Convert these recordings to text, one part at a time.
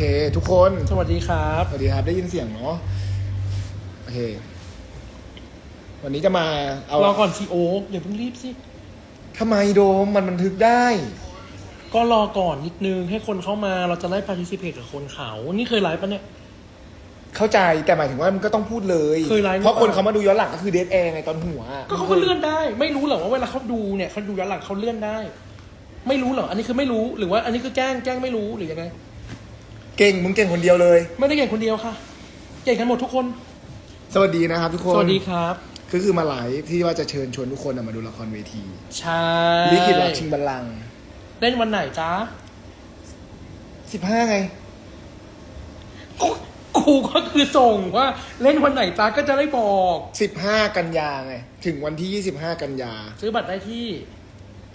เค ทุกคนสวัสดีครับสวัสดีครับ ได้ยินเสียงเนาะโอเค วันนี้จะมาเอารอก่อนซีโอ๊กอย่าเพิ่งรีบสิทำไมโดมมันบันทึกได้ ก็รอก่อนนิดนึงให้คนเข้ามาเราจะไล่ participate กับคนเขา นี่เคยไลฟ์ปะเนี่ย เข้าใจแต่หมายถึงว่ามันก็ต้องพูดเลยเคยไลฟ์เพราะหรือเปล่าคนเขามาดูย้อนหลังก็คือเดทแอร์ไงตอนหัว ก็เขาก็เลื่อนได้ ไม่รู้เหรอว่าเวลาเขาดูเนี่ยเขาดูย้อนหลังเขาเลื่อนได้ ไม่รู้เหรออันนี้คือไม่รู้หรือว่า อันนี้คือแกล้งแกล้งไม่รู้หรือยังไง เก่งมึงเก่งคนเดียวเลย ไม่ได้เก่งคนเดียวค่ะ เก่งกันหมดทุกคน สวัสดีนะครับ ทุกคนสวัสดีครับก็คือมาไลฟ์ที่ว่าจะเชิญชวนทุกคนน่ะมาดูละครเวทีใช่ลิขิตรักชิงบัลลังก์เล่นวันไหนจ้าสิบห้าไง กูกูก็คือส่งว่า เล่นวันไหนจ้าก็จะได้บอกสิบห้ากันยาไง ถึงวันที่ยี่สิบห้ากันยา ซื้อบัตรได้ที่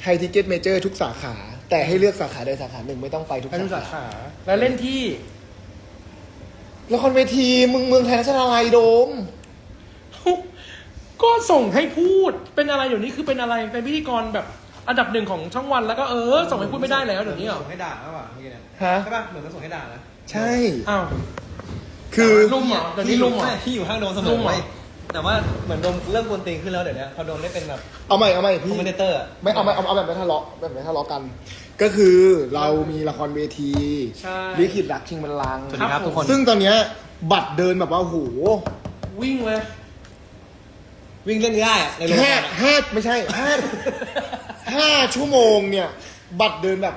ไทยทิเก็ตเมเจอร์ทุกสาขา แต่ให้เลือกสาขาใดสาขาหนึ่งไม่ต้องไปทุกไปทุกสาสาขา ขา แล้วเล่นที่ ละครเวทีมึงเมืองไทยรัชดาลัยโดม ก็ส่งให้พูดเป็นอะไรเดี๋ยวนี้คือเป็นอะไรเป็นพิธีกรแบบอันดับหนึ่งของช่องวันแล้วก็เออ ส่งให้พูดไม่ได้แล้วเดี๋ยวนี้เหรอส่งให้ด่าแล้วป่ะเมื่อกี้เนี่ยฮะ ใช่ป่ะเหมือนมันส่งให้ด่านะใช่ อ้าว คือ ลุมเหรอเดี๋ยวนี้ลุมเหรอใช่ที่อยู่ข้างโดมเสมลุอมเหรอ ไว้ แต่ว่าเหมือนโดมเริ่มกวนตีนขึ้นแล้วเดี๋ยวนี้พอโดมได้เป็นแบบเอาใหม่เอาใหม่คอพี่มเมนเตอร์อะไม่เอาไม่เอาเอาแบบไม่ทะเลาะแบบไม่ทะเลาะกัน ก็คือเรามีละครเวทีใช่ ลิขิตรักชิงบัลลังก์สวัสดีครับทุกคน ซึ่งตอนเนี้ยบัตรเดินแบบว่าโอ้โหวิ่งเลย วิ่งเล่นง่ายอะในโรงแค่งานอะ ห้าไม่ใช่ห้า ห้าชั่วโมงเนี่ย บัตรเดินแบบ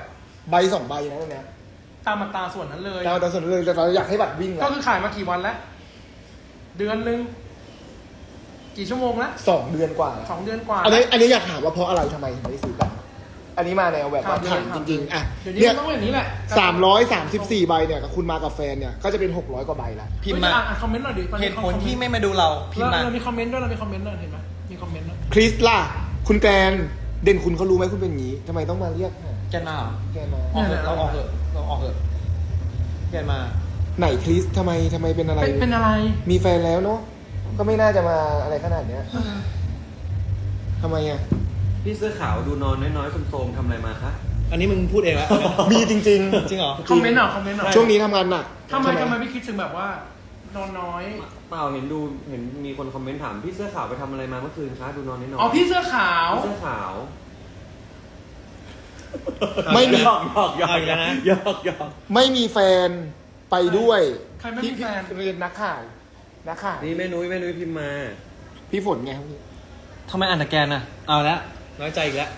ใบสองใบนะตรงเนี้ยตามมาตราส่วนนั้นเลยเราแต่ส่วนเลยแต่เราอยากให้บัตรวิ่งก็แล้วคือขายมากี่วันแล้ว เดือนหนึ่ง กี่ชั่วโมงแล้วสองเดือนกว่าแล้วสองเดือนกว่า อันนี้อันนี้อยากถามว่าเพราะอะไรทำไมถึงไม่ได้ซื้อกันอันนี้มาแนวแบบว่าถามจริงๆอะเดี๋ยวนี้เนี่ยมันต้องแบบนี้แหละสามร้อยสามสิบสี่ใบเนี่ยกับคุณมากับแฟนเนี่ยก็จะเป็นหกร้อยกว่าใบละพิมพ์มาเฮ้ยอ่านคอมเมนต์หน่อยดิเหตุผลที่ไม่มาดูเราพิมพ์มาเราเรามีคอมเมนต์ด้วยเรามีคอมเมนต์ด้วยเห็นไหมมีคอมเมนต์ด้วยคริสล่ะคุณแกรนเด่นคุณเขารู้ไหมคุณเป็นอย่างนี้ทำไมต้องมาเรียกหาแกนมาเหรอแกรนมาออกเถอะเราออกเถอะเราออกเถอะแกนมาไหนคริสทำไมทำไมเป็นอะไร เป็นเป็นอะไร มีแฟนแล้วเนาะ ก็ไม่น่าจะมาอะไรขนาดเนี้ยทำไมอะ พี่เสื้อขาวดูนอนน้อยๆโทรมๆทำอะไรมาคะ อันนี้มึงพูดเองแล้ว มีจริงจริงเหรอ คอมเมนต์หน่อยคอมเมนต์หน่อยๆช่วงนี้ทำงานหนักทำไมใช่หทำไมไม่คิดถึงแบบว่านอนน้อย เปล่าเห็นดูเห็นมีคนคอมเมนต์ถามพี่เสื้อขาวไปทำอะไรมาเมื่อคืนคะดูนอนน้อยๆอ๋อพี่เสื้อขาว พี่เสื้อขาว ไม่มี หยอกหยอกหยอกเอาอีกแล้วนะหยอกหยอก ไม่มีแฟนไปด้วยใครไม่มีแฟน พี่พี่นักข่าว นักข่าวนี่แม่นุ้ยแม่นุ้ยพิมพ์มา พี่ฝนไงทำไมอ่านแต่แกนอะเอาละน้อยใจอีกแล้ว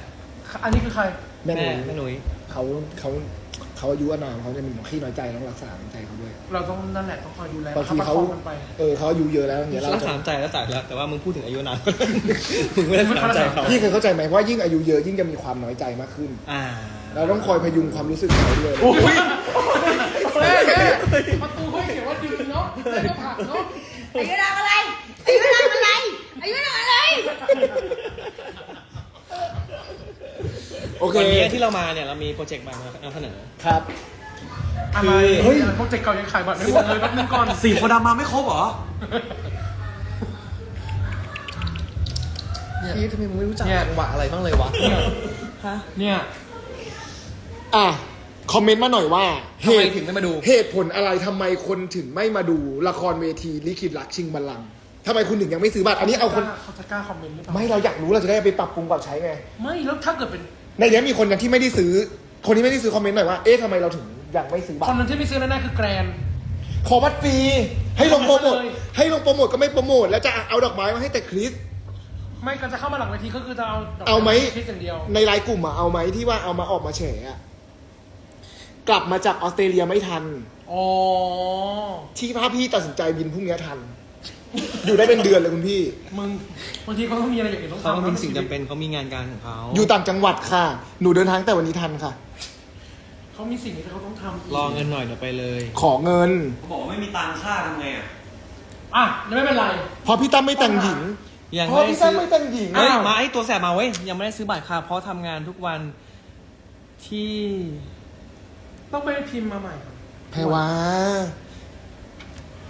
อันนี้คือใคร แม่หแม่นูแม่หนุ่ยเขาเขาเขาอายุอานามเขาจะมีขี้น้อยใจต้องรักษาน้ำใจเขาด้วยเราต้องนั่นแหละต้องคอยดูแลบางทีเขาประคองมันไป เออเขาอายุเยอะแล้วอย่างเงี้ยเรารักจะ ษาใจแล้วจ่ายแล้วแต่ว่ามึงพูดถึงอายุนาน มึงไม่ได้รักษาใจเขาพี่เคยเข้าใจไหมว่ายิ่งอายุเยอะยิ่งจะมีความน้อยใจมากขึ้น อ่าเราต้องคอยพยุงความรู้สึกเขาด้วยโอ้ยแม่แม่ประตูเขาเขียนว่าดึงเนาะแล้วก็ผลักเนาะ อายุรามอะไรอายุรามอะไรอายุรามอะไร โอเควันนี้ที่เรามาเนี่ยเรามีโปรเจกต์ใหม่มานำเสนอ ครับ อะไรเฮ้ย โปรเจกต์เก่ายังขายบัตรไม่หมดเลยแป๊บนึงก่อนสี่โพธิ์ดำมาไม่ครบเหรอ พี่ทำไมมึงไม่รู้จักเนี่ยจังหวะอะไรบ้างเลยวะฮะเนี่ย อะ คอมเมนต์มาหน่อยว่าทำไมถึงไม่มาดู เหตุผลอะไรทำไมคนถึงไม่มาดูละครเวทีลิขิตรักชิงบัลลังก์ทำไมคุณถึงยังไม่ซื้อบัตรอันนี้เอาคน เขาจะกล้าคอมเมนต์หรือเปล่าไม่เราอยากรู้เราจะได้เอาไปปรับปรุงปรับใช้ไง ไม่แล้วถ้าเกิดเป็นในเนี้ยมีคนยังที่ไม่ได้ซื้อ คนที่ไม่ได้ซื้อคอมเมนต์หน่อยว่า เอ๊ะทำไมเราถึงยังไม่ซื้อบัตคนร นั้นที่ไม่ซื้อแน่ๆคือแกรน ขอบัตรฟรีให้ลงโปรโมทเลยให้ลงโปรโมทก็ไม่โปรโมท แล้วจะเอาดอกไม้มาให้แต่คริส ไม่ก็จะเข้ามาหลังเวทีก็คือจะเอาดกเอาไหม คิดอย่างเดียว ในไลน์กลุ่มอะเอาไหมที่ว่าเอามาออกมาแฉอะ กลับมาจากออสเตรเลียไม่ทัน อ๋อ ที่พาพี่ตัดสินใจบินพรุ่งนี้ทัน อยู่ได้เป็นเดือนเลยคุณพี่ มึงบางทีเขาต้องมีอะไรอย่างอื่นต้องเขาทำก็มีสิ่งจำเป็นเขามีงานการของเขาอยู่ต่างจังหวัดค่ะ หนูเดินทางแต่วันนี้ทันค่ะ เขามีสิ่งที่เขาต้องทำกรอเงินหน่อยเดี๋ยวไปเลย ขอเงิน เขาบอกว่าไม่มีตังค่าทำไงอะ อะไม่เป็นไร เพราะพี่ตั้มไม่แต่งหญิง ยังเพไม่ราะได้พี่ตั้ซื้มอไม่แต่งหญิงเฮ้ยอ้าว มาไอ้ตัวแสบมาเว้ยยังไม่ได้ซื้อบัตรค่ะเพราะทำงานทุกวันที่ ต้องไปพิมพ์มาใหม่ครับแพรวา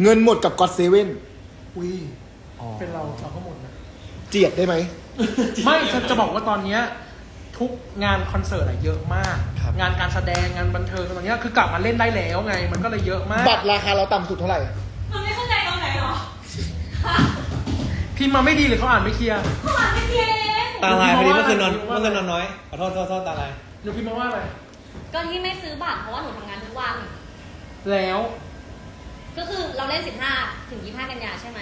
เงินหมดกับก็อดเซเว่นอุ้ยเป็นเราเราก็หมดนะเจียดได้ไหม ไม่จะจะบอกว่าตอนเนี้ยททุกงานคอนเสิร์ตอะเยอะมาก ครับ งานการแสดงงานบันเทิงตอนนี้ยคือกลับมาเล่นได้แล้วไง มันก็เลยเยอะมากบัตรราคาเราต่ำสุดเท่าไหร่ มันไม่เข้าใจตรงไหนหรอพิมพ์มาไม่ดีหรือเขาอ่านไม่เคลียร์ เขาอ่านไม่เทียงตาลายพอดีเมื่อคืนนอนหรือว่าเมื่อคืนนอนน้อยขอโทษโทษโทษตาลายหนูพิมพ์มาว่าอะไร ก็ที่ไม่ซื้อบัตรเพราะว่าหนูทำงานทุกวัน แล้วก็คือเราเล่น 15 ถึง 25 กันยาใช่ไหม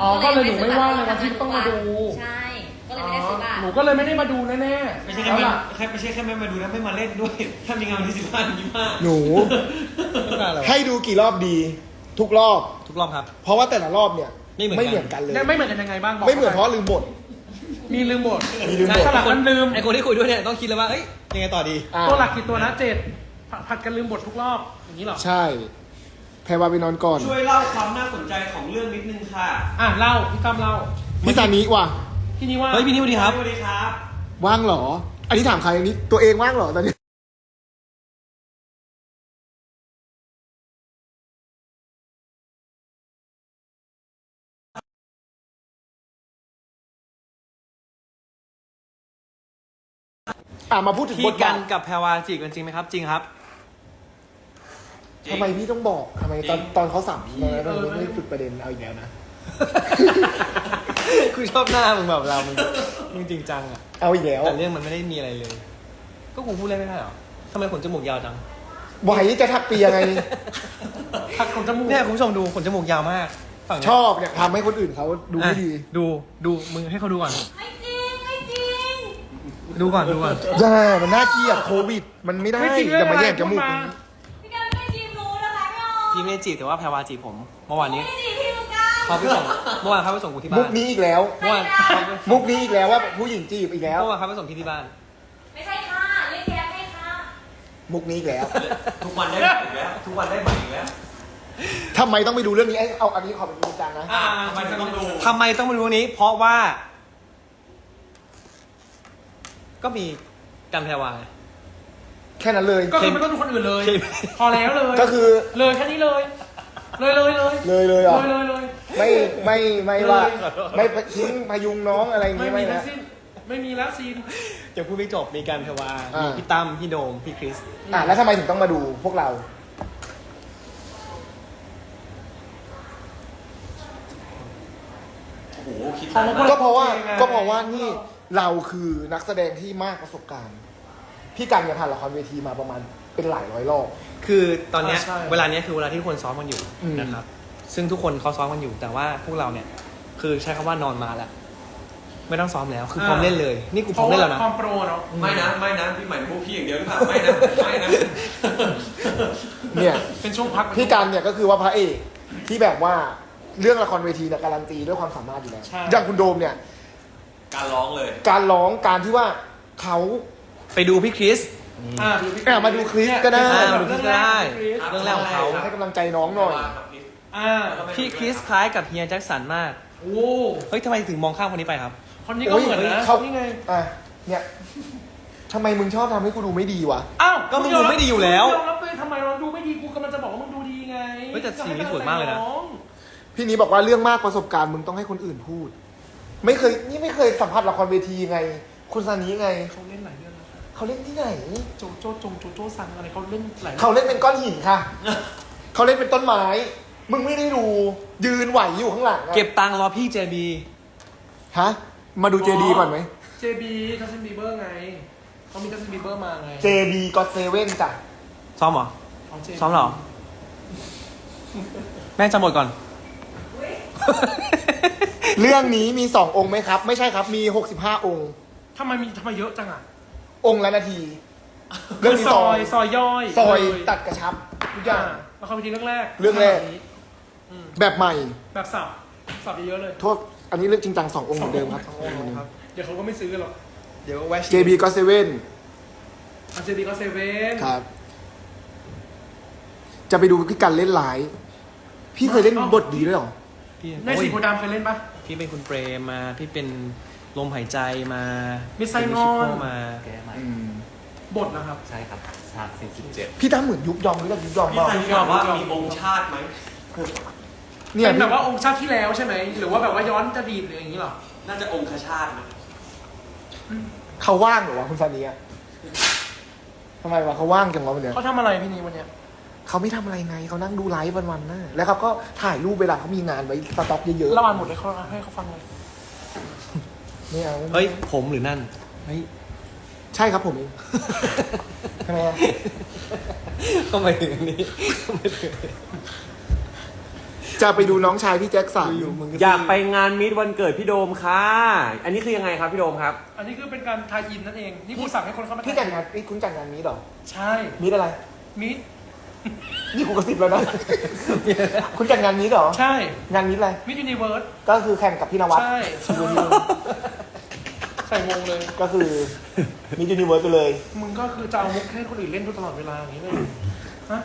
อ๋อก็เลยหนูไม่ว่างเลยวันที่ต้องมาดูใช่ ก็เลยไม่ได้ซื้อบัตรหนูก็เลยไม่ได้มาดูแน่ๆไม่ใช่แค่เอาไม่ล่ะแค่ไม่ใช่แค่ไม่มาดูนะไม่มาเล่นด้วยถ้ามีงานวันที่สิบห้ายี่ห้าหนูต้องการอะไรวะให้ดูกี่รอบดี ทุกรอบ ทุกรอบครับ เพราะว่าแต่ละรอบเนี่ยไม่เหมือนกันอนกันเลย ไม่เหมือนกันยังไงบ้างบอกไม่เหมือนเพราะลืมบท มีลืมบทมีลืมบทสลับกันลืมไอคนที่คุยด้วยเนี่ยต้องคิดเลยว่าเอ้ยยังไงต่อดี อ่าตัวหลักกี่ตัวนะเจ็ดผัดผัดกันลืมบททุกรอบอย่างนี้เหรอใช่แพรวาไปนอนก่อนช่วยเล่าความน่าสนใจของเรื่องนิดนึงค่ะอะเล่าพี่ตั้มเล่าพี่ซานิว่ะ พี่นี่ว่า เฮ้ยพี่นี่สวัสดีครับ สวัสดีครับ ว่างเหรอ อันนี้ถามใครอันนี้ตัวเองว่างเหรอตอนนี้ อะมาพูดถึงบพี่ทกับานทกับแพรวาจีบกันจริงไหมครับ จริงครับทำไมพี่ต้องบอกทำไมตอนตอนเขาสัมพี่มาแล้วไม่จุดประเด็นเอาอีกแล้วนะคุชอบหน้ามึงแบบเรามึงมึงจริงจังอะเอาอีกแล้วแต่เรื่องมันไม่ได้มีอะไรเลย ก็กูพูดเล่นไม่ได้เหรอทำไมขนจมูกยาวจังไหวจะทักเปียไงผัดขนจมูกเนี่ยคุณผู้ชมดูขนจมูกยาวมากฝั่งเนี้ยชอบเนี่ยทำให้คนอื่นเขาดูไม่ดี อะดูดูมึงให้เขาดูก่อน ไม่จริงไม่จริง ดูก่อนดูก่อนย่ามันน่าเกลียดโควิด มันไม่ได้ไม่จริงเรื่จะองมาอะไรแย่งจพูดมูกมาพี่การไม่จริงรู้นะคะพี่ออพี่ไม่ได้จีบแต่ว่าแพรวาจีบผม เมื่อวานนี้ไม่จริงพี่ลูกก้าเขาไปส่งเมื่อวานเขาไปส่งกูที่บ้ามุนกนี้อีกแล้ว เมื่อวานมุกนี้อีกแล้วว่าผู้หญิงจีบอีกแล้ว เมื่อวานเขาไปส่งที่ที่บ้าน ไม่ใช่ค่ะเล่นแก๊ปให้ค่ะมุกนี้อีกแล้วทุกวันได้ใหม่อีกแล้ว ทุกวันได้ใหม่อีกแล้วทำไมต้องไปดูเรื่องนี้ไอ้เอาอันนี้ขอเป็นจริงจังนะ อ่าทำไมถึงต้องดู ทำไมต้องมาดูนี้ เพราะว่า ก็มีกันแพรวา แค่นั้นเลย ก็คือไม่ต้องดูคนอื่นเลยเคมีพอแล้วเลยก็คือเลยแค่นี้เลย เลยเลยเลยเลยเลยเหรอ เลยเลยเลย ไม่ไม่ไม่ว่า เลย ไม่ทิ้งพยุงน้องอะไรอย่างไม่งี้มีไม่ทั้นะ งสิ้นไม่มีแล้วซีน เดี๋ยวพูดไม่จบมีกันแพรวา อ่ามี มีพี่ตั้มพี่โดมพี่คริส อะแล้วทำไมถึงต้องมาดูพวกเรา โอ้โหคิดของนานมันมาก ก็เพราะว่าโอเคไงก็เพราะว่านี่ เราคือนักแสดงที่มากประสบการณ์ พี่กันเนี่ยผ่านละครเวทีมาประมาณเป็นหลายร้อยรอบ คือตอนเนี้ยอ่าใช่เวลาเนี้ยคือเวลาที่ทุกคนซ้อมกันอยู่อืม นะครับ ซึ่งทุกคนเขาซ้อมกันอยู่ แต่ว่าพวกเราเนี่ยคือใช้คำว่านอนมาแล้ว ไม่ต้องซ้อมแล้วคือพร้อมเล่นเลย นี่กูพร้อมเล่นแล้วนะ ความโปรเนาะ ไม่นะไม่นะพี่หมายถึงพวกพี่อย่างเดียวหรือเปล่าไม่นะไม่นะ เนี่ย เป็นช่วงพักพี่กันเนี่ยก็คือว่าพระเอกที่แบบว่าเรื่องละครเวทีเนี่ยการันตีด้วยความสามารถอยู่แล้วใช่ อย่างคุณโดมเนี่ย การร้องเลย การร้องการที่ว่าเขาไปดูพี่คริส อ่าแอบมาดูคลิปก็ได้ อ่ามาดูคลิปก็ได้คริสเรื่องแรกของเขา ให้กำลังใจน้องหน่อย อ่าพี่คริสคล้ายกับเฮียแจ็คสันมาก โอ้ เฮ้ยทำไมถึงมองข้ามคนนี้ไปครับ คนนี้ก็เหมือนนะเขานี่ไง อะเนี่ยทำไมมึงชอบทำให้กูดูไม่ดีวะ อ้าวก็มึงดูไม่ดีอยู่แล้วยอมรับเลยทำไมเราดูไม่ดี กูกำลังจะบอกว่ามึงดูดีไงเฮ้ยแต่สีนี้สวยมากเลยนะ พี่นี้บอกว่าเรื่องมากประสบการณ์มึงต้องให้คนอื่นพูด ไม่เคยนี่ไม่เคยสัมผัสละครเวทีไง คุณซานี้ไง เขาเล่นหลายเรื่องแล้วค่ะเขาเล่นที่ไหน โจโจจงโจโจซังอะไรเขาเล่นหลายรื่องเขาเล่นเป็นก้อนหินค่ะ เขาเล่นเป็นต้นไม้ มึงไม่ได้ดูยืนไหวอยู่ข้างหลังอะเก็บตังค์รอพี่เจบีฮะมาดูเจดีก่อนไหมเจบีจัสตินบีเบอร์ไงเขามีจัสตินบีเบอร์มาไงเจดีก็เซเว่นจ้ะซ้อมเหรอ ของ JB ซ้อมเหรอ แม่จำหมดก่อน เรื่องนี้มีสององค์ไหมครับ ไม่ใช่ครับ มีหกสิบห้าองค์ ทำไมมีทำไมเยอะจังอะองค์ละนาที เรื่องนี้ซซออยยซอยย่อยซอยเลยตัดกระชับทุกออ่าย่าง ละครเวทีเรื่องแรกเรื่องแรกแบบนี้แบบใหม่ แบบสับสับเยอะๆเลยโทษ อันนี้เรื่องจริงจังสององค์เหมือนเดิมครับ สององค์ครับ เดี๋ยวเขาก็ไม่ซื้อหรอกเดี๋ยวแวะ JB ก็เซเว่นอาเจบีก็เซเว่นครับ จะไปดูพี่กันเล่นไลฟ์พี่เคยเล่นบทดีด้วยเหรอพี่ในสีโพธิ์ดำเคยเล่นปะ พี่เป็นคุณเปรมมา พี่เป็นลมหายใจมามิมิสไซงอนมา แก้ใหม่บทนะครับ ใช่ครับฉาก47พี่ตั้มเหมือนยุบยอมหรือแบบยุบยอมพี่เปล่าสันนิษฐานว่ามีองค์ชาติไหมเนี่ยเป็นแบบว่าองค์ชาติที่แล้วใช่ไหม หรือว่าแบบว่าย้อนจะดีตหรืออย่างนี้เหรอ น่าจะองค์คชาตินะเขาว่างเหรอวะคุณซานีอะทำไมวะเขาว่างจังวะวันเนี้ยเขาทำอะไรพี่นีวันเนี้ย เขาไม่ทำอะไรไงเขานั่งดูไลฟ์วันๆนะแล้วเขาก็ถ่ายรูปเวลาเขามีงานไว้สต็อกเยอะระหว่างหมดเลยเขาให้เขาฟังเลยๆไม่เอาเฮ้ย ผมหรือนั่นเฮ้ยใช่ครับผมเองทำไมอะเข้ามาถึงอันนี้เข้ามาถึงจะไปดูน้องชายพี่แจ็คสันอยู่ๆมึงอยากไปงานมิตวันเกิดพี่โดมค่ะ อันนี้คือยังไงครับพี่โดมครับ อันนี้คือเป็นการทายอินนั่นเอง นี่กูสั่งให้คนเข้ามาพี่จัดงานพี่คุณจัดงานมีดเหรอ ใช่ มีดอะไร มิด นี่กูกระซิบแล้วนะ คุณจัดงานมีดเหรอ ใช่ งานมีดอะไร มิดยูนิเวิร์ส ก็คือแข่งกับพี่นวัดใช่ใส่วงเลย ก็คือมิดยูนิเวิร์สไปเลย มึงก็คือจะเอามุกให้คนอื่นเล่นตลอดเวลาอย่างนี้เลยฮะ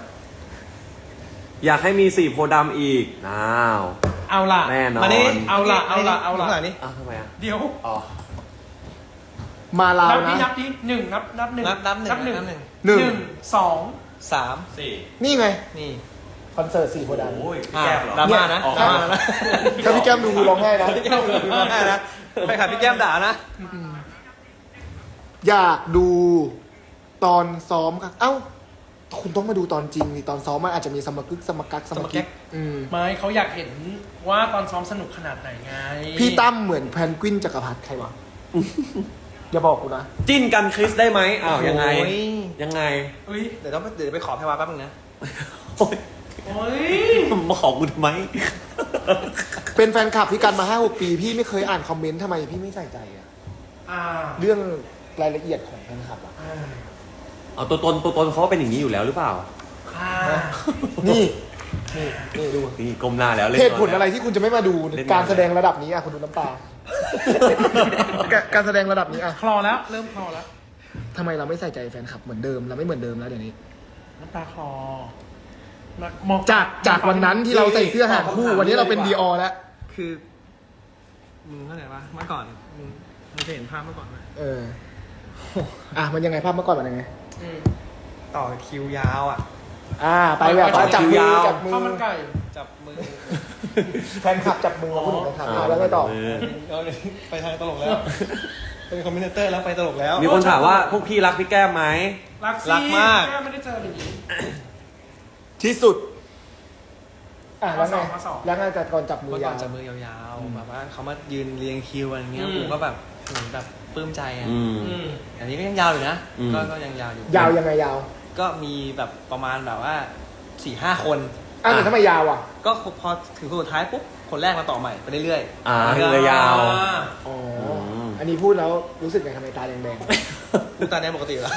อยากให้มีสี่โพธิ์ดำอีกอ้าว เอาล่ะแน่นอน มานี่เอาล่ะ เอาล่ะ เอาล่ะขนาดนี้อ้าวทำไมอะ เดี๋ยว อ๋อ มาลาวนับดินะนับดิหนึ่งนับนับหนึ่งนับนับหนึ่งนับหนึ่งนับหนึ่งหนึ่ง หนึ่งสอง สามสี่นี่ไงนี่คอนเสิร์ตสี่โพธิ์ดโอ้ยอ่าแก้มเหรอดราม่านะออกดรามาม่านะำถ้าพี่แก้มดูกูร้องไห้นะ พี่แก้มดูร้องไห้นะไปขัดพี่แก้มด่านะ อยากดูตอนซ้อมค่ะเอ้า คุณต้องมาดูตอนจริงนี่ตอนซ้อมมันอาจจะมีสมกึกสมกักสมกิกอืมไม่เขาอยากเห็นว่าตอนซ้อมสนุกขนาดไหนไงพี่ตั้มเหมือนแพนกวินจักรพรรดิใครวะ อย่าบอกกูนะจิ้นกันคริสได้ไหมอ้าวยังไง โอ้ย ยังไงเอ้ยเดี๋ยวต้องไปเดี๋ยวไปขอแพรวาแป๊บนึงนะ โอ๊ยโอ้ยมาขอกูทำไม เป็นแฟนคลับพี่กันมาห้าหกปี พี่ไม่เคยอ่านคอมเมนต์ทำไมพี่ไม่ใส่ใจอะอ่าเรื่องรายละเอียดของแฟนคลับอะอ่าเอาตัวตนตัวตนเขาเป็นอย่างนี้อยู่แล้วหรือเปล่า อ่านี่นี่นี่ดูนี่ก้มหน้าแล้วเล่นเหตุผลก่นอะไรที่คุณจะไม่มาดูเล่นการแสดงระดับนี้อะคุณดูน้ำตา การการแสดงระดับนี้อะคลอแล้ว เริ่มคลอแล้ว ทำไมเราไม่ใส่ใจแฟนคลับเหมือนเดิมเราไม่เหมือนเดิมแล้วเดี๋ยวนี้ น้ำตาคลอมองจากจากวันนั้นที่เราใส่เสื้อหางคู่วันนี้เราเป็นดีออแล้ว คือมึงเข้าใจปะเมื่อก่อนมึงมึงจะเห็นภาพเมื่อก่อนไหมเออ อะมันยังไงภาพเมื่อก่อนมันยังไง อืมต่อคิวยาวอะ อ่า ไปแบบว่าจับมือจับมือ ข้าวมันไก่ จับมือแฟนคลับจับมือพูดถึงแฟนคลับอะแล้วไงต่อเออเอาเลยไปทางตลกแล้ว เป็นคอมเมนเตอร์แล้วไปตลกแล้ว มีคนถามว่าพวกพี่รักพี่แก้มไหม รักสิรักมาก แไม่ได้เจออย่างนี้ที่สุด อะแล้วไงมาสอง แล้วไงแต่ก่อนจับมืเมื่ออก่ยาอนว จับมือยาวๆแบบว่าเขามายืนเรียงคิวอะไรเงี้ยอืม กูก็แบบเหมือนแบบปลื้มใจอะอืม อืม อันนี้ก็ยังยาวอยู่นะอืม ก็ก็ยังยาวอยู่ยาวยังไงยาว ก็มีแบบประมาณแบบว่าสี่ห้าคน อะแต่ทำไมยาวอะ ก็พอถึงคนสุดท้ายปุ๊บคนแรกมาต่อใหม่ไปเรื่อยอ่าเลยยาว อ๋ออม อันนี้พูดแล้วรู้สึกไงทำไมตาแดงๆกูตาแดงปกติอยู่แล้ว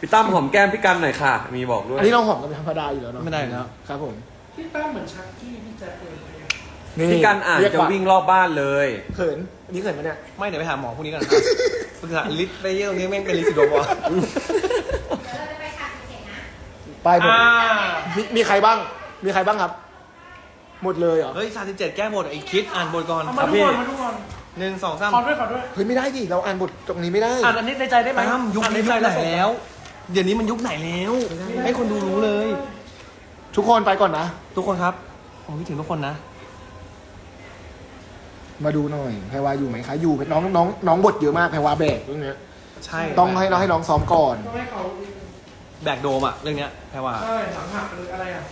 พี่ตั้มหอมแก้มพี่กันหน่อยค่ะ มีบอกด้ๆ วย อันนี้เราหอมกันเป็นธรรมดาอยู่แล้วเนาะไม่ได้อยู่แล้ว ครับผมพี่ตั้มเหมือนชักกี้พี่แจ๊คเลยพี่กันอ่านเรียจะวิ่งรอบบ้านเลย เขินอันนี้เขินไหมเนี่ย ไม่เดี๋ยวไปหาหมอพรุ่งนี้ก่อนครับปรึกษาลิสไปเยี่ยตรงนี้แม่งเป็นลิสซิโดมวะเดี๋ยวเราจะไปฉากเจ็ดนะ ไปหมดอ่ามีมีใครบ้าง มีใครบ้างครับ หมดเลยเหรอเฮ้ยสามสิบเจ็ดแก้บทไอ้คิดอ่านบทก่อนเอาคมารับดูพี่ก่อนมาดูก่อนหนึ่งสองสามขอด้วยขอด้วยเฮ้ยไม่ได้ดิเราอ่านบทตรงนี้ไม่ได้ อ่านอันนี้ในใจได้ไหมตั้มยุคนี้ยุคไหนแล้ว เดี๋ยวนี้มันยุคไหนแล้ว ให้คนดูรู้เลย ทุกคนไปก่อนนะ ทุกคนครับผมคิดถึงทุกคนนะ มาดูหน่อยแพรวาอยู่ไหมคะ อยู่น้องน้องน้องบทเยอะมากแพรวาแบกเรื่องเนี้ยใช่ต้องให้เราให้น้องซ้อมก่อน ต้องให้เขา แบกโดมอะเรื่องเนี้ยแพรว่า ใช่หลังหักหรืออะไรอะ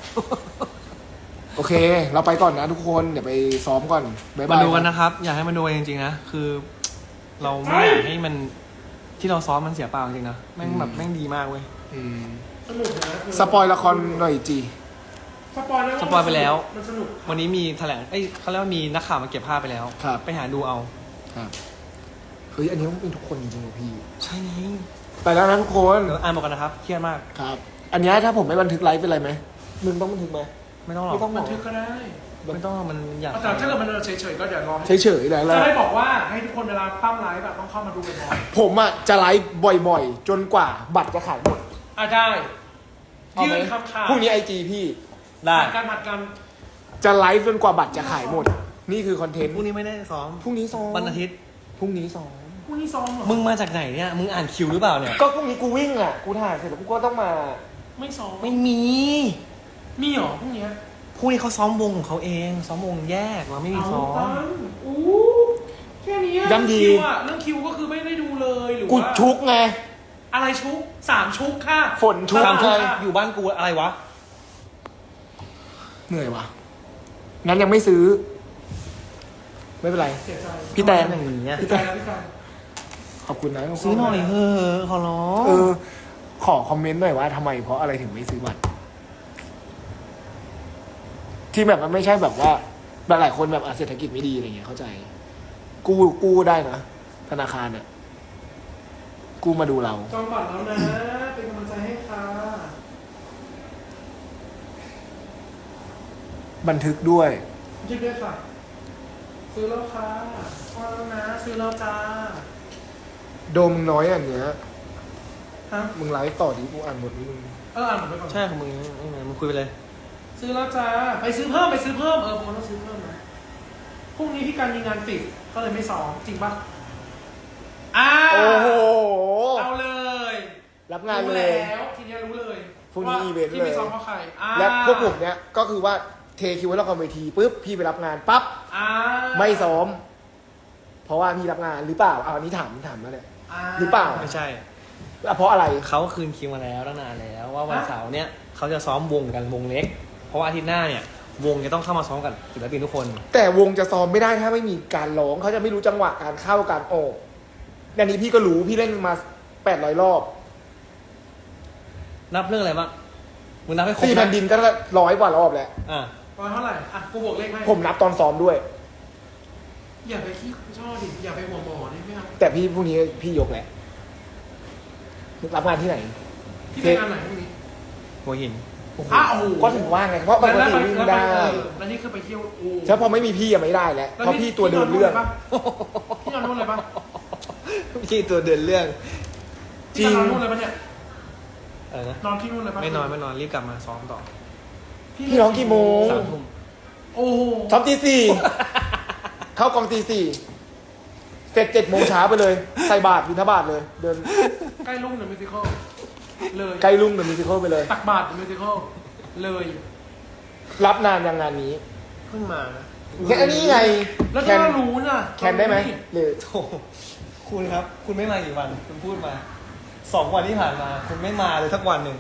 โอเค เราไปก่อนนะทุกคน เดี๋ยวไปซ้อมก่อนบ๊ายบาย มาดูกันนะครับ อยากให้มาดูกันจริงๆนะ คือ เราไม่อยากให้มันที่เราซ้อมมันเสียเปล่าจริงๆนะแม่งแบบแม่งดีมากเว้ย อืมสนุกนะคืสปอยละครหน่อยจี สปอยแล้วสปอยไปแล้ว มันสนุกวันนี้มีแถลงเอ้ยเขาเรียกว่ามีนักข่าวมาเก็บภาพไปแล้ว ครับ ไปหาดูเอา ครับ เฮ้ย อันนี้ต้องเป็นทุกคนจริงๆเหรอพี่ ใช่ไง ไปแล้วนะทุกคนเดี๋ยวอ่านบอกกันนะครับ เครียดมาก ครับ อันเนี้ยถ้าผมไม่บันทึกไลฟ์เป็นไรไหมมึงต้องบันทึกไหม ไม่ต้องหรอกไม่ต้องหรบัอนก ทึกก็ได้ไม่ต้องมันอยากแต่ถ้าเกิดมันเฉยๆก็เดี๋ยวรอให้เฉยๆแล้วจะได้บอกว่าให้ทุกคนเวลาตั้มไลฟ์แบบต้องเข้ามาดูบ่อยผมอะจะไลฟ์บ่อยๆ จนกว่าบัตรจะขายหมดๆอะได้เอายื่ไหมนคำขาดพรุ่งนี้ไอจีพี่ ได้ผัดกันผัดกันจะไลฟ์จนกว่าบัตรจะขายหมด นี่คือคอนเทนต์พรุ่งนี้ไม่ได้ซ้อมพรุ่งนี้ซ้อมวันอาทิตย์พรุ่งนี้ซ้อม พรุ่งนี้ซ้อมเหรอมึงมาจากไหนเนี่ย มึงอ่านคิวหรือเปล่าเนี่ย ก็พรุ่งนี้กูวิ่งอะ กูถ่ายเสร็จแล้วกูก็ต้องมา ไม่ซ้อมไม่มี มีเหรอพรุ่งเนี้ยพรุ่งนี้เขาซ้อมวงของเขาเอง ซ้อมวงแยกเราไม่มีซ้อมเาตั้งอู้แค่เนี้ย้ำดี คิวอะเรื่องคิวก็กูว่าชุกไง อะไรชุกสามชุกค่ะฝนชุกสามทุ่มไงอยู่บ้านกูอะไรวะ เหนื่อยวะงั้นยังไม่ซื้อ ไม่เป็นไร เสียใจพี่แตนอย่างนี้อะเสียใจแล้วพี่กัน ขอบคุณนะซื้อหน่อยเถอะขอร้องเออ ขอคอมเมนต์หน่อยว่าทำไมเพราะอะไรถึงไม่ซื้อบัตรที่แบบมันไม่ใช่แบบว่าหลายๆคนแบบอะเศรษฐกิจไม่ดีอะไรเงี้ยเข้าใจ กู้กู้ได้นะธนาคารเนี่ยกู้มาดูเรา จองบัตรแล้วนะ เป็นกำลังใจให้ค่ะ บันทึกด้วยยิบด้วยค่ะ ซื้อแล้วค่ะว่าแล้วนะ ซื้อแล้วจ้า โดมมึงน้อยอันเนี้ยฮะมึงไลฟ์ต่อดีกูอ่านหมดนี่มึงเอออ่านผมไปก่อนใช่ของมึงไม่เป็นไรมึงคุยไปเลย ซื้อแล้วจ้าไปซื้อเพิ่มไปซื้อเพิ่มเออผมต้องซื้อเพิ่มนะพรุ่งนี้พี่การมีงานปิดก็เลยไม่ซ้อมจริงปะอ่าโอ้โห เอาเลยรับงานรู้เลย แล้วทีเนี้ยรู้เลยพรุ่งนี้าอีเวนต์ที่เลยไม่ซ้อมเพราะใครอ่าและพวกผมเนี้ยก็คือว่าเทคิวไว้ละครเวทีปุ๊บพี่ไปรับงานปั๊บอ่าไม่ซ้อม เพราะว่าพี่รับงานหรือเปล่าเอาอันนี้ถามถามมาเลยา หรือเปล่าไม่ใช่แล้วเพราะอะไรเขาคืนคิวมาแล้วตั้งนานแล้ว ว่าวันฮะเสาร์เนี่ยเขาจะซ้อมวงกันวงเล็ก เพราะว่าอาทิตย์หน้าเนี่ยวงจะต้องเข้ามาซ้อมกับศิลปินทุกคน แต่วงจะซ้อมไม่ได้ถ้าไม่มีการร้องเขาจะไม่รู้จังหวะการเข้าการออกอันนี้พี่ก็รู้พี่เล่นมาแปดร้อยรอบ นับเรื่องอะไรบ้างมึงนับให้ครบสี่แผ่นดินก็ร้อยกว่ารอบแล้วอะประมาณเท่าไหร่อะกูบวกเลขให้ผมนับตอนซ้อมด้วย อย่าไปขี้ชอบดิอย่าไปหัวหมอดิไม่เอาแต่พี่พรุ่งนี้พี่ยกแหละรับงานที่ไหนที่เป็นงานไหนพรุ่งนี้หัวหินอ้าวโอ้โหก็ถึงว่าไงเพราะปกแล้วติไปวิ่งแล้วไปได้เออแล้วนี่คือไปเที่ยวโอ้แล้วพอไม่มีพี่อะไม่ได้แล้วแล้วเพราะพี่ตัวเดินเรื่องพี่นอนนู่นเลยปะไม่ใช่ตัวเดินเรื่องจริพี่งนอนนู่นเลยปะเนี่ยเออนะนอนที่นู่นเลยปะไม่นอนไม่นอนรีบกลับมาซ้อมต่อ พี่ร้องกี่โมงสามทุ่มโอ้โหซ้อมตีสี่ เข้ากองตีสี่เสร็จเจ็ดโมงเช้าไปเลย ใส่บาทบินทบาทเลย เดินใกล้ลุ่งเดอะมิวสิคลเลยใกล้ลุ่งเดอะมิวสิคลไปเลย ตักบาทเดอะมิวสิคลเลยรับนานยังงานนี้เพิ่งมานะแค่นี้ไงแล้วแคถ้านรู้น่ะแคนได้ไหมหรือโธ่คุณครับ คุณไม่มากี่วัน คุณพูดมา สองวันที่ผ่านมา คุณไม่มาเลยสักวันหนึ่ง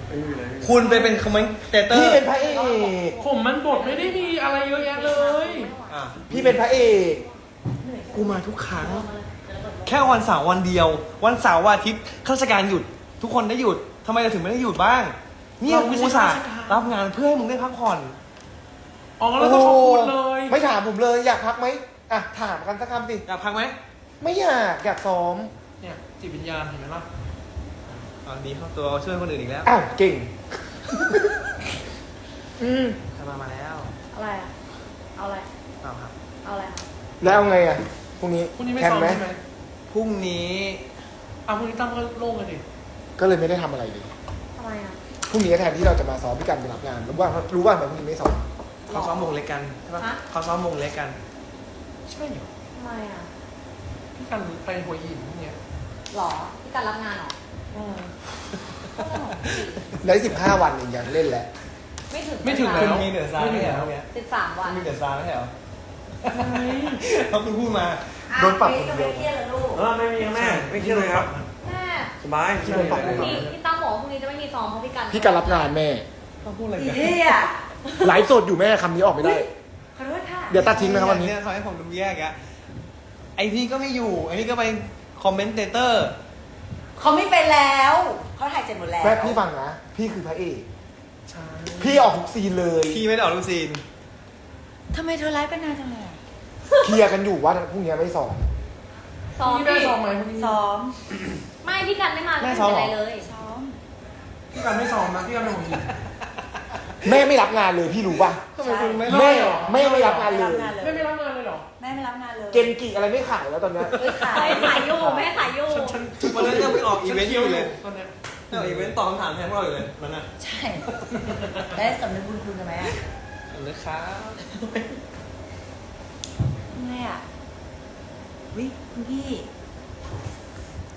คุณไปเป็นคอมเมนเตเตอร์พี่เป็นพระเอกผมมันบทไม่ได้มีอะไรเยอะแยะเลย อะพี่เป็นพระเอกกูมาทุกครั้ง แค่วันเสาร์วันเดียว วันเสาร์วันอาทิตย์ข้าราชการหยุด ทุกคนได้หยุดทำไมเราถึงไม่ได้หยุดบ้าง เนี่ยเราไม่กูใช่อุตสาห์ข้าราชการ รับงานเพื่อให้มึงได้พักผ่อน อ๋อแล้วก็ขอบคุณเลย ไม่ถามผมเลยอยากพักไหมอะถามกันสักคำสิอยากพักไหมไม่อยากอยากซ้อมเนี่ยจิตวิญญาณเห็นไหมล่ะ อ๋อดีเข้าตัวช่วยคนอื่นอีกแล้วอ้าวเก่ง อืมทำมามาแล้วอะไรอะ เอาอะไร เปล่าครับเอาอะไรอะแล้วเอาไงอะพรุ่งนี้พรุ่งนี้ไม่แคนซ้อมไหมใช่ไหมพรุ่งนี้อะพรุ่งนี้ตั้มก็โล่งกันดิก็เลยไม่ได้ทำอะไรเลยทำไมอะพรุ่งนี้แทนที่เราจะมาซ้อมพี่กันไปรับงานรู้ว่ารู้ว่าทำไมพรุ่งนี้ไม่ซ้อมเขาซ้อมวงเล็กกันใช่ปะฮะเขาซ้อมวงเล็กกันใช่เหรอทำไมอะพี่กันไปหัวหินเนี่ยหรอพี่การรับงานเหรอ อืมก็เรื่องของพี่ได้สิบห้าวันเองยังเล่นแหละ ไม่ถึงไม่ถึงคุแล้ณวมีเดือดซาไม่เหรอพวกเนี้ยสิบสามวันคุณมีเดือดซาไม่ใช่เหรอไม่เขาคุณพูดมาโดนปรับอะก็ไม่เครียดเลยลูกเออไม่มีแม่ไม่เครียดเลยครับแม่สบายไม่มีอะไรเลยพี่พี่ตั้มบอกว่าพรุ่งนี้จะไม่มีซ้อมเพราะพี่การพี่กันรับงานแม่เขาพูดอะไรอีกันเหี้ยไลฟ์สดอยู่แม่คำนี้ออกไม่ได้ขอโทษค่ะเดี๋ยวตัดทิ้งนะครับวันนี้เนี่ยทำให้ผมดูแย่แกอะไอพี่ก็ไม่อยู่ไอนี่ก็ไปคอมเมนเตเตอร์ เขาไม่เป็นแล้ว เขาถ่ายเสร็จหมดแล้ว แม่พี่ฟังนะ พี่คือพระเอกใช่พี่ออกทุกซีนเลยพี่ไม่ได้ออกลูกซีน ทำไมเธอไลฟ์เป็นนานจังเลยอะเคลียร์กันอยู่ว่าพรุ่งนี้ไม่ซ้อมพรุ่งนี้แม่ซ้อมไหมพรุ่งนี้ซ้อม ไม่พี่กันไม่มาไม่ไม่ซ้อมเป็นเหรอไรเลยซ้อมพี่กันไม่ซ้อมนะพี่กันไปหัวหินแม่ไม่รับงานเลยพี่รู้ป่ะทำไมคุณไม่แม่รอดแม่ไม่รับงานเลยไม่ไม่รับงานเลยเหรอแม่ไม่รับงานเลย เกนกิอะไรไม่ขายแล้วตอนเนี้ยเอ้ยขายไม่ขายอยู่ไม่ขายอยู่ฉันฉันวันนั้นยังไป ออกอีเวนต์อยู่เลยตอนเนี้ยออกอีเวนต์ตอบคำถามแทนพวกเราอยู่เลยมันน่ะใช่ ได้สำนึกบุญคุณกันไหมอะนะครับทำไมอะวิคุณพี่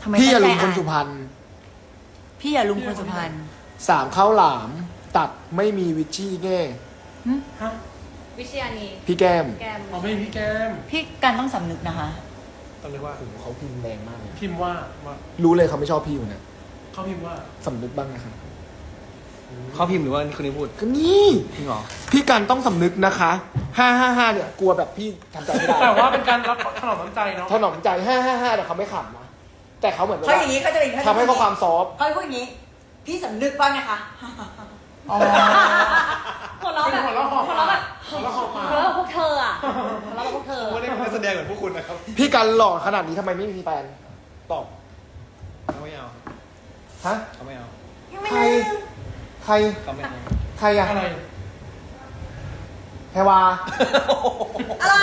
ทำไมพี่อย่าลืมตั้งใจคนอ่สุพรรณพี่อย่าลุมคนสุพรรณสามข้าวหลาม ตัดไม่มีวิชชี่แง่หึฮะวิชยานีพี่แก้ม แกม อ๋อไม่มีพี่แก้ม พี่การต้องสำนึกนะคะ ต้องเรียกว่าโอ้โหเขาพิมพ์แรงมากเลยพิมพ์ว่าว่ารู้เลยเขาไม่ชอบพี่อยู่เนี่ยเขาพิมพ์ว่าสำนึกบ้างนะครับเขาพิมพ์หรือว่าคนนี้พูดก็นี่จริงเหรอพี่กันต้องสำนึกนะคะห้าห้าห้าเนี่ยกลัวแบบพี่ทำใจไม่ได้แต่ว่าเป็นการรับถนอมน้ำใจเนาะถนอมใจห้าห้าห้าแต่เขาไม่ขำนะแต่เขาเหมือนแบบเขาว่าอย่างนี้เขาจะเป็นทำให้ข้อความซอฟต์เขาพูดอย่างนี้ พี่สำนึกบ้างนะคะอ๋อหัวเราะแบบเป็นหัวเราะหอบหัวเราะแบบหัวเราะหอบปากหัวเราะแบบ พวกเธออะหัวเราะแบบพวกเธอ ไม่ได้เป็นนักแสดงเหมือนพวกคุณนะครับพี่กันหล่อขนาดนี้ทำไมไม่มีแฟนตอบเขาไม่เอาฮะเขาไม่เอายังไม่ใคร ลืมใคร เขาไม่เอาใครอะอะไรแพรวา อะไร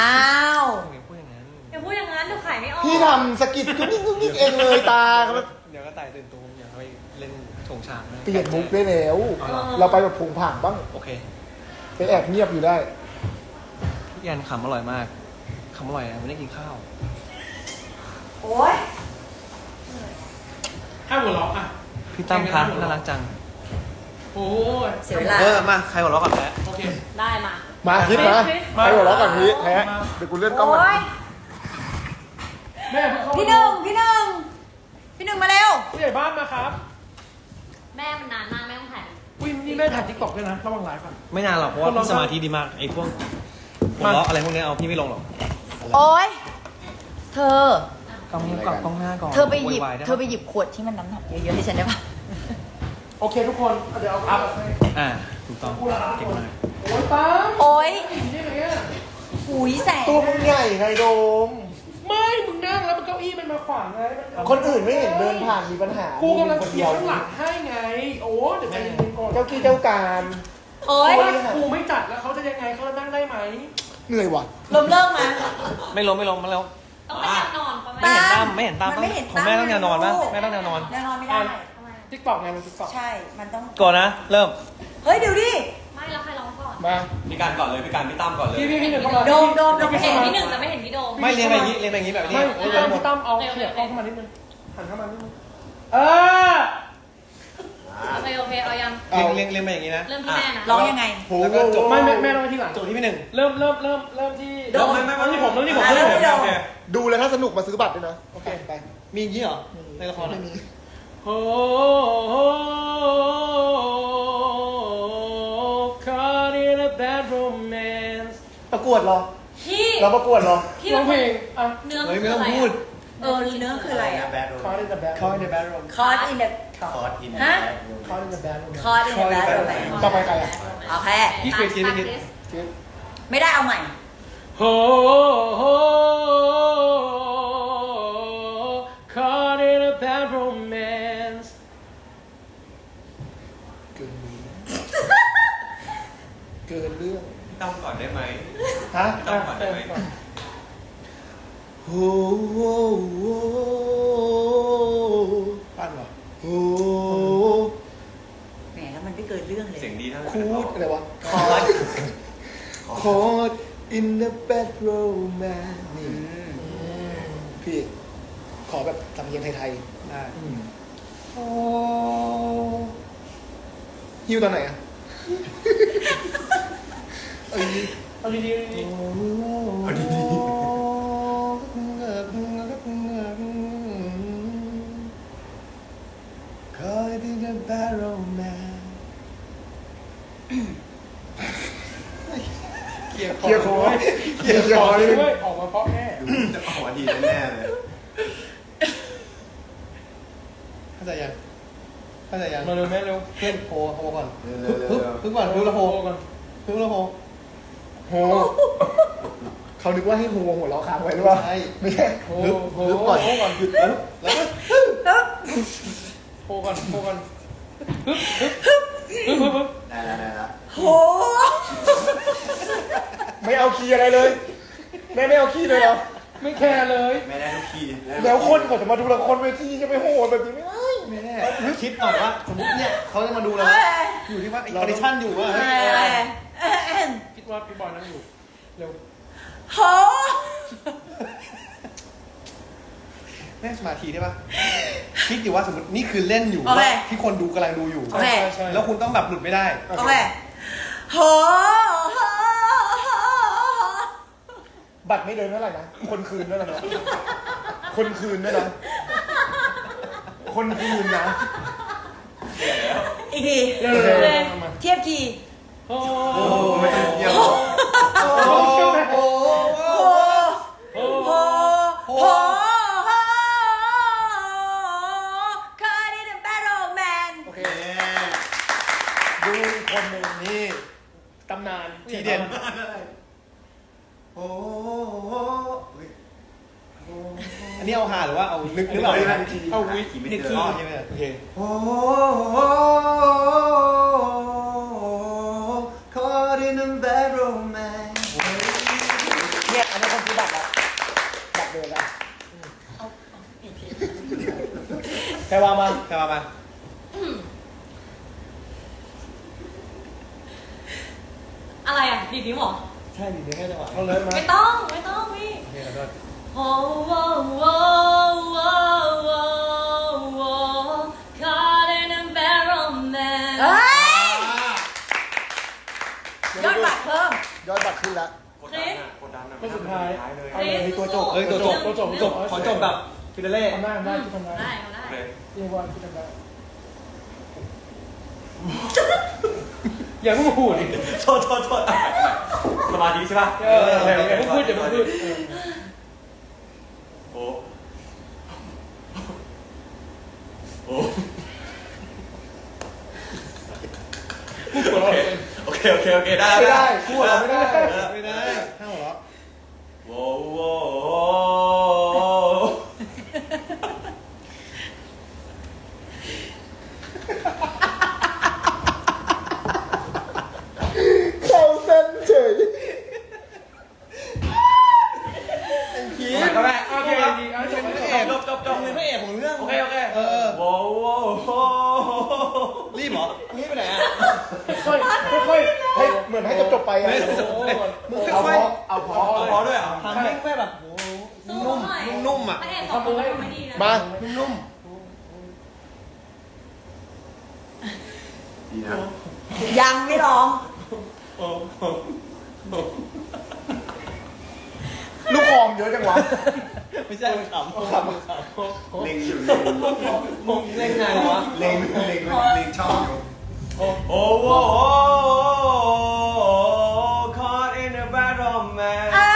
อ้าวไม่พูดอย่างนั้นอย่าพูดอย่างนั้นเดี๋ยวขายไม่ออกพี่ทำสกิดกุ๊กนิกกุ๊กนิกเองเลยตาครับเดี๋ยวก็ตายตื่นตูมอย่าไปเล่นชงฉากนะเปลี่ยนมุกได้แล้วเอาเหรอเราไปแบบผงผางบ้าง โอเค ไปแอบเงียบอยู่ได้ พี่แอนขำอร่อยมากขำอร่อยนะไม่ได้กินข้าว โอ๊ยให้หัวเราะอะ พี่ตั้มคะน่ารักจัง โอ้ยเสียเวลา เออมาใครหัวเราะก่อนแพ้โอเค ได้มา มาคิดนะคริสไปหัวเราะก่อนพี่แพ้มา เดี๋ยวกูเลื่อนกล้องก่อนโอ๊ย แม่เพิ่งเข้าพี่หนึ่งพี่หนึ่งพี่หนึ่งมาเร็ว ผู้ใหญ่บ้านมาครับแม่มันนานมากแม่ต้องถ่ายอุ้ยนี่แม่ถ่ายทิกตอกด้วยนะระวังไลฟ์ก่อน ไม่นานหรอกเพราะว่าคนเราพี่สมาธิดีมากไอ้พวก หัวเราะอะไรพวกเนี้ยเอาพี่ไม่ลงหรอก โอ๊ย เธอ กล้องกล้องกล้องหน้าก่อน เธอไปหยิบ โววาด้เธอไปหยิบขวดที่มันน้ำหนักเยอะๆให้ฉันได้ปะโอเคทุกคน เดี๋ยวเอาอัพให้อ่าถูกต้องเก่งมากโอ้ยตามโอ๊ยนี่ไงอะหุยแสงตัวมึงใหญ่ไงโดม ไม่ มึงนั่งแล้วมันเก้าอี้มันมาขวางไงมัคนอื่นไม่เห็นเดินผ่านมีปัญหากูกำลังมึคนเขีเดียยนวข้างหลังให้ไง โอ้เดี๋ยวใจเย็นๆก่อนเจ้ากี้เจ้าการ โอ๊ยเพราะว่ากูไม่จัดแล้วเขาจะยังไงเขาจะนั่งได้ไหม เหนื่อยว่ะ ลมเริ่มมา ไม่ลงไม่ลงมาแล้วต้องไปแอบนอนประมาณไม่เห็นตั้มไม่เห็นตั้มมันไม่เห็นของแม่ต้องแนวนอนปะลูกแม่ต้องแนวนอนแนวนอนไม่ได้ทิกตอกไงมันทิกตอกใช่ มันต้อง ก่อนนะ เริ่ม เฮ้ยเดี๋ยวดิ ไม่แล้วใครร้องก่อน มาพี่การก่อนเลยพี่การพี่ตั้มก่อนเลยพี่พี่พี่หนึ่งเข้ามาโดมโดมโดมพี่เห็นเข้ามาพี่หนึ่งแต่ไม่เห็นพี่โดมไม่เรียนไปอย่างนี้เรียนไปอย่างนี้แบบนี้ไม่เรียนพี่ไปตั้มหมดพี่ตั้มเอาโอเคเขียบโอเคกล้องเข้ามานิดนึงหันเข้ามานิดนึงเออ โอเคโอเคเอายัง เรียนเรียนเรียนไปอย่างนี้นะเริ่มที่แม่นะร้องยังไงโหแล้วก็จบไม่แม่แม่ต้องไปที่หลัง โจทย์ที่พี่หนึ่งเริ่มเริ่มเริ่มเริ่มที่โดมไม่ไม่ไม่ที่ผมเริ่มที่ผมอะเริ่มเริ่มที่โดมโอเคดูเลยถ้าสนุกมาซื้อบัตรด้วยนะ โอเค ไป มีอย่างนี้เหรอ ในละครไม่อะมีโอ้โห caught in a bad romance ประกวดเหรอ พี่เราประกวดเหรอ พี่ร้องเพลงอะ เนื้อเฮ้ยคืไม่อต้ออะงไรพูดอะ เออเนื้อคืออะไรอะ caught in a bad เขาใน romance แบดรูม Caught in the คอร์สอินฮะ caught in a bad romance Caught in the bad romance ต่อไปใครอะ โอเค พี่เคยคิดไม่คิดไม่ได้เอาใหม่โอ้โห caught in a bad romance เกินมือเกินเรื่อง พี่ตั้มก่อนได้ไหม ฮะพี่ตั้มก่อนได้ไหม โอ้โหปั้นเหรอโอ้แหมแล้วมันไม่เกินเรื่องเลย เสียงดีนะคูดอะไรวะคอร์ด Caught in the bad romance นี่พี่ ขอแบบสำเนียงไทยๆได้โอ้ฮิวตอนไหนอะเอ้ยเอาดีๆดีเอาดีๆ ยร์ๆคอนิดนึงด้วยออกมาเพราะแน่ดูจะออกมาดีแน่ๆเลยเข้าใจยังเข้าใจยังมาเร็วแม่เร็วเพื่อนโพโพก่อนเร็พึ่วงๆพึ่งพึ่งก่อนพึ่งละโพก่อนพึ่งละโพโหเขานึกว่าให้โหหัวเราะค้างไว้หรือเปล่าใช่ไม่ใช่โอ้ลึกโหลึกก่อนโอ้ก่อนแล้วแล้วก็โอ้ก่อนโอ้ก่อนฮึบฮึบฮึบฮึบฮึบฮึบได้แล้วได้แล้วโห ไม่เอาคีย์อะไรเลยแม่ไม่เอาคีย์เลยเหรอไม่แคร์เลย ไม่ได้ทุกทีแล้วคนก่อนจะมาดูละครเวทีจะไปโหดแบบนี้ไม่ได้ไม่แน่คิดก่อนว่าสมมติเนี่ยเขาจะมาดูเราเอ้ยอยู่ที่ว่าไอ้คอนดิชั่นอยู่ว่าเอ้ยเอ้ยเอ้ยเอ้ยคิดว่าพี่บอยนั่งอยู่เร็วโหแม่สมาธิได้ปะคิดอยู่ว่าสมมตินี่คือเล่นอยู่โอเคที่คนดูกำลังดูอยู่โอเคใช่ใช่แล้วคุณต้องแบบหลุดไม่ได้โอเคโห บัตรไม่เดินเท่าไหร่นะ คนคืนเท่าไหร่นะคนคืนด้วยนะ คนคืนนะอีกทีเร็วๆเร็วๆมาเทียบกี่โอ้โอ้ไม่ต้องเยี่ยมโหโอ้โหโหโหคาร์ดินแบโรแมนโอเคดูอีกคนหนึ่งนี่ตำนานทีเด่นโอ้โหเฮ้ย อันนี้เอาหาหรือว่าเอานึกหรือเปล่าเอาวิขี่ไม่นึกเจอขี้ใช่ไหมโอเคโอ้โห Caught in a bad romance เนี่ยอันนี้คนซื้อบัตรแล้วบัตรเดินแล้วแพรวามาแค่มามาอะไรอะดีดนิ้วหรอ ช่ดิเดี๋ยวแค่จังหวะเอาเลยมาไม่ต้องไม่ต้องพี่โอเคขอโทษโอ้โหโอ้โหโอ้โห caught in a barrel man เฮ้ยยอดบัตรเพิ่ม ยอดบัตรขึ้นแล้วคริสคนสุดท้ายคริสตัวจบเอ้ยตัวจบตัวจบจบขอจบแบบฟินาเล่ทำได้ทำได้ที่ทำได้ได้เอาได้เรียกว่าที่ทำได้อย่าเพิ่งพูดดิโทษโทษโทษ สมาธิใช่ป่ะเอออย่าเพิ่งพูดอย่าเพิ่งพูดเออโอ้โอ้พูดหัวเราะโอเคโอเคโอเคได้ไม่ได้พูดเราไม่ได้ไม่ได้ห้าหัวเราะ โว้โว้ เข้าเส้นเฉย ก็ได้ โอเคดีเอาจบ พ แล้ว ระเอก จบจบจบ เป็นพระเอกของเรื่อง โอเคโอเค เออ โว้โว้ รีบเหรอรีบไปไหนอะ ค่อยๆค่อยๆให้เหมือนให้จบจบๆไปอะโอ้โหมึงเอาค่พอยอเอาพอเอาพอด้วยเหรอๆทำให้แม่แบบโอ้โหสู้นุ่มหน่อยนุ่มๆอะ พระเอกของเราไม่ดีนะมานุ่มดีนะยังไม่ร้องลูกคอมเยอะจังวะๆไม่ใช่มึงขำขำมึงขเล็งอยู่เล็งำมึงเล่นไงวะ เล็งเล็งเล็งช่องอยู่ โอ้โห caught in a bad romance อ่า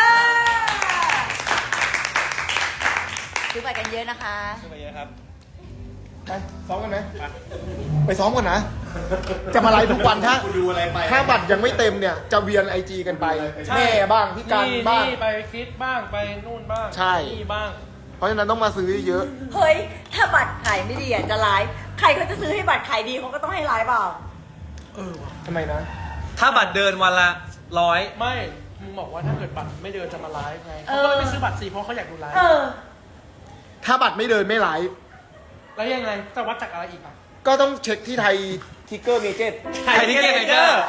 ซื้อไปกันเยอะนะคะ ขึ้นมาเยอะครับ ไปซ้อมกันไหมไปซ้อมกันนะ จะมาไลฟ์ทุกวันถ้ากูดูอะไรไป ถ้าบัตรยังไม่เต็มเนี่ย จะเวียนไอจีกันไปแม่บ้างพี่กันบ้าง นี่ไปคิดบ้างไปนู่นบ้างใช่ นี่บ้าง เพราะฉะนั้นต้องมาซื้อเยอะ เฮ้ย ถ้าบัตรขายไม่ดีอะจะไลฟ์ใครเขาจะซื้อให้บัตรขายดีเขาก็ต้องให้ไลฟ์เปล่า ทำไมนะ ถ้าบัตรเดินวันละร้อยไม่ มึงบอกว่าถ้าเกิดบัตรไม่เดินจะมาไลฟ์ไงเอเขาอก็เลยไปซื้อบัตรสิเพราะเขาอยากดูไลฟ์เออ ถ้าบัตรไม่เดินไม่ไลฟ์แล้วยังไงจะวัดจากอะไรอีกอะก็ต้องเช็คที่ไทยทิกเกอร์เมเจตไทยทิเก็ตไมเจอร์